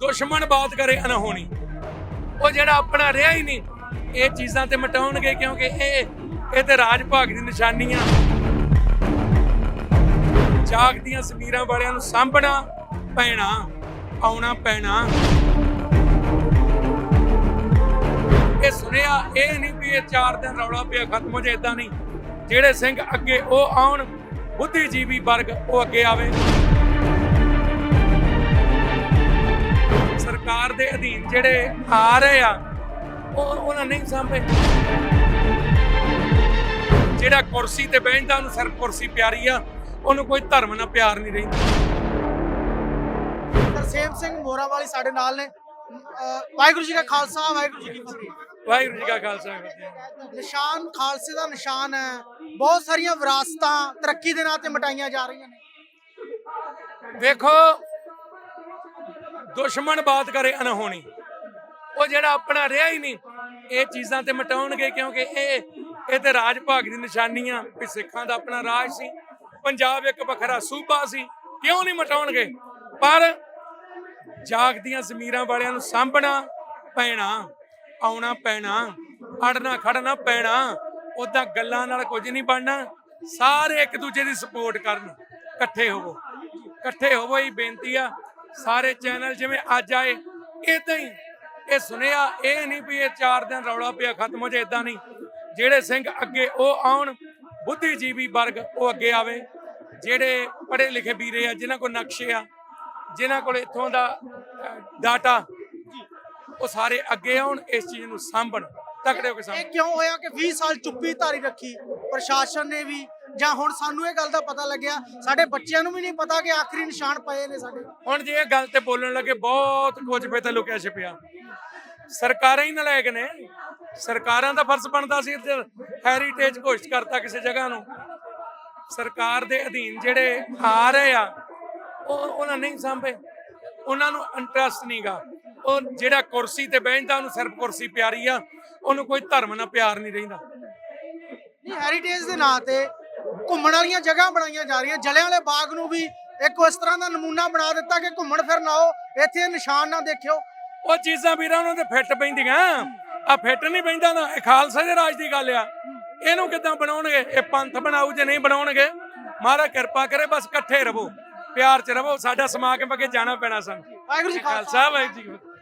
ਦੁਸ਼ਮਣ ਬਾਤ ਕਰੇ ਅਨਹੋਣੀ ਉਹ ਜਿਹੜਾ ਆਪਣਾ ਰਿਹਾ ਹੀ ਨਹੀਂ, ਇਹ ਚੀਜ਼ਾਂ ਤੇ ਮਟਾਉਣਗੇ ਕਿਉਂਕਿ ਇਹ ਇਹ ਤੇ ਰਾਜ ਭਾਗ ਦੀ ਨਿਸ਼ਾਨੀਆਂ। ਜਾਗਦੀਆਂ ਜ਼ਮੀਰਾਂ ਵਾਲਿਆਂ ਨੂੰ ਸਾਂਭਣਾ ਪੈਣਾ, ਆਉਣਾ ਪੈਣਾ। ਇਹ ਸੁਣਿਆ, ਇਹ ਨਹੀਂ ਵੀ ਇਹ ਚਾਰ ਦਿਨ ਰੌਲਾ ਪਿਆ, ਖਤਮ ਹੋ ਜਾਏ ਇਦਾਂ ਨਹੀਂ। ਜਿਹੜੇ ਸਿੰਘ ਅੱਗੇ ਉਹ ਆਉਣ, ਬੁੱਧੀਜੀਵੀ ਵਰਗ ਉਹ ਅੱਗੇ ਆਵੇ। ਸਰਕਾਰ ਦੇ ਅਧੀਨ ਜਿਹੜੇ ਆ ਰਹੇ ਆ ਉਹ ਉਹਨਾਂ ਨਹੀਂ ਸਾਂਭੇ। ਜਿਹੜਾ ਕੁਰਸੀ ਤੇ ਬੈਠਦਾ ਉਹਨੂੰ ਸਿਰਫ ਕੁਰਸੀ ਪਿਆਰੀ ਆ ਉਹਨੂੰ ਕੋਈ ਧਰਮ ਨਾਲ ਪਿਆਰ ਨਹੀਂ ਰਹਿੰਦਾ। ਤਰਸੇਮ ਸਿੰਘ ਮੋਰਾ ਵਾਲੀ ਸਾਡੇ ਨਾਲ ਨੇ। ਵਾਹਿਗੁਰੂ ਜੀ ਕਾ ਖਾਲਸਾ ਵਾਹਿਗੁਰੂ ਜੀ ਕੀ ਫਤਿਹ। ਵਾਹਿਗੁਰੂ ਜੀ ਕਾ ਖਾਲਸਾ। ਨਿਸ਼ਾਨ ਖਾਲਸੇ ਦਾ ਨਿਸ਼ਾਨ ਹੈ। ਬਹੁਤ ਸਾਰੀਆਂ ਵਿਰਾਸਤਾਂ ਤਰੱਕੀ ਦੇ ਨਾਂ ਤੇ ਮਟਾਈਆਂ ਜਾ ਰਹੀਆਂ ਨੇ। ਵੇਖੋ ਦੁਸ਼ਮਣ ਬਾਤ ਕਰੇ ਅਨਹੋਣੀ ਉਹ ਜਿਹੜਾ ਆਪਣਾ ਰਿਹਾ ਹੀ ਨਹੀਂ, ਇਹ ਚੀਜ਼ਾਂ ਤੇ ਮਟਾਉਣਗੇ ਕਿਉਂਕਿ ਇਹ ਇਹ ਤੇ ਰਾਜ ਭਾਗ ਦੀ ਨਿਸ਼ਾਨੀ ਆ ਵੀ ਸਿੱਖਾਂ ਦਾ ਆਪਣਾ ਰਾਜ ਸੀ। ਪੰਜਾਬ ਇੱਕ ਵੱਖਰਾ ਸੂਬਾ ਸੀ, ਕਿਉਂ ਨਹੀਂ ਮਟਾਉਣਗੇ? ਪਰ ਜਾਗਦੀਆਂ ਜ਼ਮੀਰਾਂ ਵਾਲਿਆਂ ਨੂੰ ਸਾਂਭਣਾ ਪੈਣਾ, ਆਉਣਾ ਪੈਣਾ, ਅੜਨਾ ਖੜਨਾ ਪੈਣਾ ਉਦਾਂ ਗੱਲਾਂ ਨਾਲ ਕੁਝ ਨਹੀਂ ਬਣਨਾ। ਸਾਰੇ ਇੱਕ ਦੂਜੇ ਦੀ ਸਪੋਰਟ ਕਰਨ। ਇਕੱਠੇ ਹੋਵੋ। ਇਕੱਠੇ ਹੋਵੋ ਹੀ ਬੇਨਤੀ ਆ। ਸਾਰੇ ਚੈਨਲ ਜਿਵੇਂ ਅੱਜ ਆਏ ਇਦਾਂ ਹੀ। ਇਹ ਸੁਣਿਆ ਇਹ ਨਹੀਂ ਵੀ ਇਹ ਚਾਰ ਦਿਨ ਰੌਲਾ ਪਿਆ, ਖਤਮ ਹੋ ਜਾਏ ਇਦਾਂ ਨਹੀਂ। ਜਿਹੜੇ ਸਿੰਘ ਅੱਗੇ ਉਹ ਆਉਣ, ਬੁੱਧੀਜੀਵੀ ਵਰਗ ਉਹ ਅੱਗੇ ਆਵੇ। ਜਿਹੜੇ ਪੜ੍ਹੇ ਲਿਖੇ ਵੀਰੇ ਆ, ਜਿਨ੍ਹਾਂ ਕੋਲ ਨਕਸ਼ੇ ਆ, ਜਿਨ੍ਹਾਂ ਕੋਲ ਇੱਥੋਂ ਦਾ ਡਾਟਾ, ਉਹ ਸਾਰੇ ਅੱਗੇ ਆਉਣ, ਇਸ ਚੀਜ਼ ਨੂੰ ਸਾਂਭਣ, ਤਕੜੇ ਹੋ ਕੇ ਇਹ ਸਾਂਭਣ ਕਿਉਂ ਹੋਇਆ ਕਿ 20 ਸਾਲ ਚੁੱਪੀ ਧਾਰੀ ਰੱਖੀ? ਪ੍ਰਸ਼ਾਸਨ ਨੇ ਵੀ ਜਾਂ ਹੁਣ ਸਾਨੂੰ ਇਹ ਗੱਲ ਦਾ ਪਤਾ ਲੱਗਿਆ ਸਾਡੇ ਬੱਚਿਆਂ ਨੂੰ ਵੀ ਨਹੀਂ ਪਤਾ ਕਿ ਆਖਰੀ ਨਿਸ਼ਾਨ ਪਏ ਨੇ ਸਾਡੇ। ਹੁਣ ਜੇ ਇਹ ਗੱਲ ਤੇ ਬੋਲਣ ਲੱਗੇ ਬਹੁਤ ਕੁਝ ਪਏ ਤਾਂ ਲੁਕਿਆ ਛਿਪਿਆ। ਸਰਕਾਰਾਂ ਹੀ ਨਲਾਇਕ ਨੇ। ਸਰਕਾਰਾਂ ਦਾ ਫਰਜ਼ ਬਣਦਾ ਸੀ ਇੱਥੇ ਹੈਰੀਟੇਜ ਘੋਸ਼ਿਤ ਕਰਤਾ ਕਿਸੇ ਜਗ੍ਹਾ ਨੂੰ। ਸਰਕਾਰ ਦੇ ਅਧੀਨ ਜਿਹੜੇ ਆ ਰਹੇ ਆ ਉਹ ਉਹਨਾਂ ਨਹੀਂ ਸਾਂਭੇ। ਉਹਨਾਂ ਨੂੰ ਇੰਟਰਸਟ ਨਹੀਂਗਾ ਉਹ ਜਿਹੜਾ ਕੁਰਸੀ ਤੇ ਬੈਠਦਾ ਉਹਨੂੰ ਸਿਰਫ ਕੁਰਸੀ ਪਿਆਰੀ ਆ। ਉਹਨੂੰ ਕੋਈ ਧਰਮ ਨਾਲ ਪਿਆਰ ਨਹੀਂ ਰਹਿੰਦਾ। ਨਹੀਂ ਹੈਰੀਟੇਜ ਦੇ ਨਾਂ ਤੇ ਘੁੰਮਣ ਵਾਲੀਆਂ ਜਗ੍ਹਾ ਬਣਾਈਆਂ ਜਾ ਰਹੀਆਂ। ਜਲਿਆਂ ਵਾਲੇ ਬਾਗ ਨੂੰ ਵੀ ਇੱਕ ਇਸ ਤਰ੍ਹਾਂ ਦਾ ਨਮੂਨਾ ਬਣਾ ਦਿੱਤਾ ਕਿ ਘੁੰਮਣ ਫਿਰਨ ਆਓ। ਇੱਥੇ ਨਿਸ਼ਾਨ ਨਾ ਦੇਖਿਓ। ਉਹ ਚੀਜ਼ਾਂ ਵੀਰਾਂ ਉਹਨਾਂ ਦੇ ਫਿੱਟ ਪੈਂਦੀਆਂ। ਆ ਫਿੱਟ ਨਹੀਂ ਪੈਂਦਾ ਨਾ ਇਹ ਖਾਲਸਾ ਦੇ ਰਾਜ ਦੀ ਗੱਲ ਆ। ਇਹਨੂੰ ਕਿਦਾਂ ਬਣਾਉਣਗੇ? ਇਹ ਪੰਥ ਬਣਾਉ ਜੇ ਨਹੀਂ ਬਣਾਉਣਗੇ? ਮਹਾਰਾਜ ਕਿਰਪਾ ਕਰੇ ਬਸ ਇਕੱਠੇ ਰਹੋ। ਪਿਆਰ ਚ ਰਹੋ। ਸਾਡਾ ਸਮਾਗਮ ਅੱਗੇ ਜਾਣਾ ਪੈਣਾ ਸਾਨੂੰ। ਵਾਹਿਗੁਰੂ ਜੀ ਖਾਲਸਾ ਵਾਹਿਗੁਰੂ ਜੀ